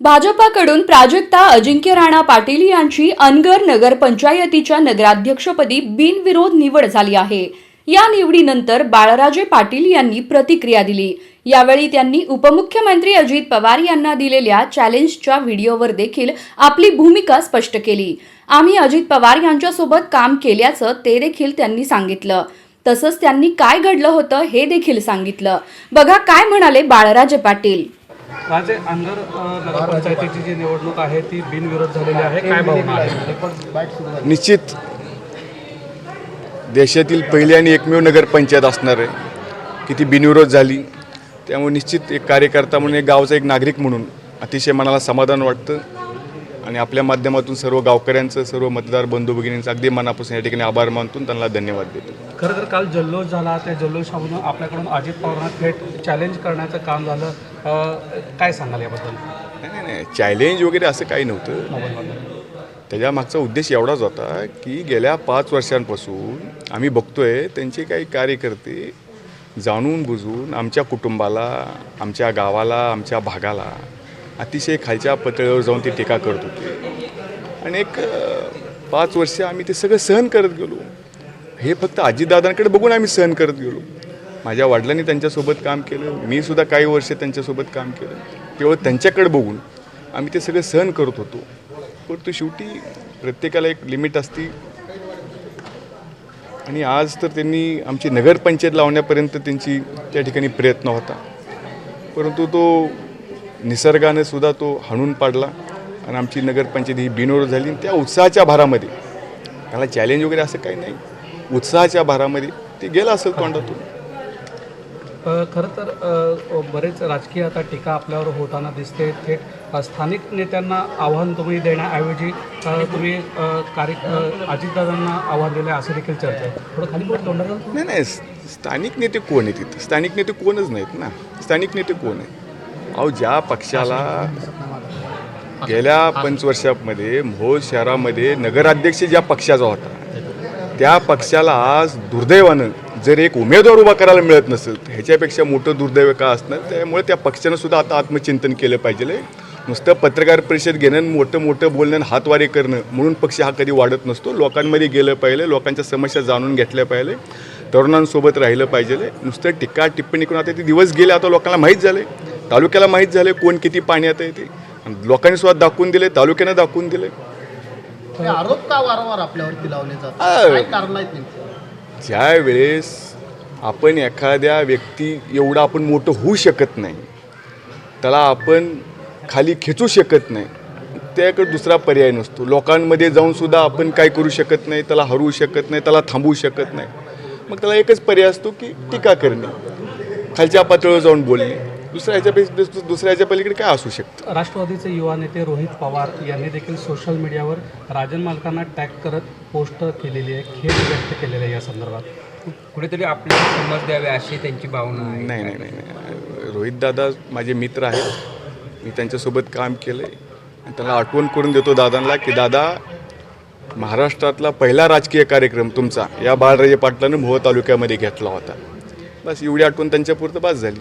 भाजपाकडून प्राजक्ता अजिंक्य राणा पाटील यांची अनगर नगरपंचायतीच्या नगराध्यक्षपदी बिनविरोध निवड झाली आहे. या निवडीनंतर बाळराजे पाटील यांनी प्रतिक्रिया दिली. यावेळी त्यांनी उपमुख्यमंत्री अजित पवार यांना दिलेल्या चॅलेंजच्या व्हिडिओवर देखील आपली भूमिका स्पष्ट केली. आम्ही अजित पवार यांच्यासोबत काम केल्याचं ते देखील त्यांनी सांगितलं. तसंच त्यांनी काय घडलं होतं हे देखील सांगितलं. बघा काय म्हणाले बाळराजे पाटील. आज अंदर नगरपंचायतीची जी निवडणूक आहे ती बिनविरोध झालेली आहे. काय भावना आहे? निश्चित. देशातील पहिली आणि एकमेव नगरपंचायत असणार आहे. की ती बिनविरोध झाली. त्यामुळे निश्चित एक कार्यकर्ता म्हणून एक गावचा एक नागरिक म्हणून अतिशय मनाला समाधान वाटतं. आणि आपल्या माध्यमातून सर्व गावकऱ्यांचं सर्व मतदार बंधू भगिनींचं अगदी मनापासून या ठिकाणी आभार मानतून त्यांना धन्यवाद देतो. खरं तर काल जल्लोष झाला त्या जल्लोषामधून आपल्याकडून अजित पवारांना थेट चॅलेंज करण्याचं काम झालं. काय सांगाल याबद्दल? नाही नाही नाही. चॅलेंज वगैरे असं काही नव्हतं. त्याच्या मागचा उद्देश एवढाच होता की गेल्या पाच वर्षांपासून आम्ही बघतोय त्यांचे काही कार्यकर्ते जाणून बुजून आमच्या कुटुंबाला आमच्या गावाला आमच्या भागाला अतिशय खालच्या पातळीवर जाऊन ते टीका करत होते. आणि एक पाच वर्ष आम्ही ते सगळं सहन करत गेलो. हे फक्त आजीदादांकडे बघून आम्ही सहन करत गेलो. माझ्या वडिलांनी त्यांच्यासोबत काम केलं. मी सुद्धा काही वर्ष त्यांच्यासोबत काम केलं. केवळ त्यांच्याकडे बघून आम्ही ते सगळं सहन करत होतो. परंतु शेवटी प्रत्येकाला एक लिमिट असती. आणि आज तर त्यांनी आमची नगरपंचायत लावण्यापर्यंत त्यांची त्या ठिकाणी प्रयत्न होता. परंतु तो निसर्गाने सुद्धा तो हाणून पाडला. आणि आमची नगरपंचायत ही बिनोर झाली. आणि त्या उत्साहाच्या भारामध्ये. त्याला चॅलेंज वगैरे असं काही नाही. उत्साहाच्या भारामध्ये ते गेलं असेल तोंडातून. खरं तर बरेच राजकीय आता टीका आपल्यावर होताना दिसते. थेट स्थानिक नेत्यांना आव्हान तुम्ही देण्याऐवजी तुम्ही कार्य अजितदादांना आव्हान दिलं असं देखील चर्चा आहे. थोडं खाली तोंडाला नाही नाही स्थानिक नेते कोण आहेत तिथं स्थानिक नेते कोणच नाहीत ना? स्थानिक नेते कोण आहे अहो ज्या पक्षाला गेल्या पंचवर्षामध्ये मोहोळ शहरामध्ये नगराध्यक्ष ज्या पक्षाचा होता त्या पक्षाला आज दुर्दैवानं जर एक उमेदवार उभा करायला मिळत नसेल ह्याच्यापेक्षा मोठं दुर्दैव का असणार? त्यामुळे त्या पक्षानं सुद्धा आता आत्मचिंतन केलं पाहिजे. नुसतं पत्रकार परिषद घेणं मोठं मोठं बोलणं हातवारे करणं म्हणून पक्ष हा कधी वाढत नसतो. लोकांमध्ये गेलं पाहिजे लोकांच्या समस्या जाणून घेतल्या पाहिजे तरुणांसोबत राहिलं पाहिजे. नुसतं टीका टिप्पणी करून आता ते दिवस गेले आता लोकांना माहीत झाले तालुक्याला माहीत झाले कोण किती पाण्यात आहे ते लोकांनी सुद्धा दाखवून दिले तालुक्यानं दाखवून दिले हे आरोप का वारंवार आपल्यावरती लावले अ. जातात काय कारण आहेत नेमकी? ज्या वेळेस आपण एखाद्या व्यक्ती एवढं आपण मोठं होऊ शकत नाही त्याला आपण खाली खेचू शकत नाही त्याकडे दुसरा पर्याय नसतो. लोकांमध्ये जाऊन सुद्धा आपण काय करू शकत नाही त्याला हरवू शकत नाही त्याला थांबवू शकत नाही. मग त्याला एकच पर्याय असतो की टीका करणे. खालच्या पातळीवर जाऊन बोलणे. दुसऱ्या ह्याच्यापेक्षा दुसऱ्या ह्याच्या पलीकडे काय असू शकतं? राष्ट्रवादीचे युवा नेते रोहित पवार यांनी देखील सोशल मीडियावर राजन मालकांना टॅग करत पोस्ट केलेली आहे. खेद व्यक्त केलेला आहे या संदर्भात. कुठेतरी आपल्याला समज द्यावे अशी त्यांची भावना आहे. नाही नाही नाही नाही. रोहितदादा माझे मित्र आहेत. मी त्यांच्यासोबत काम केलं आहे आणि त्यांना आठवण करून देतो दादांना की दादा महाराष्ट्रातला पहिला राजकीय कार्यक्रम तुमचा या बाळराजे पाटलानं मोह तालुक्यामध्ये घेतला होता. बस एवढी आठवण त्यांच्यापुरतं बस झाली.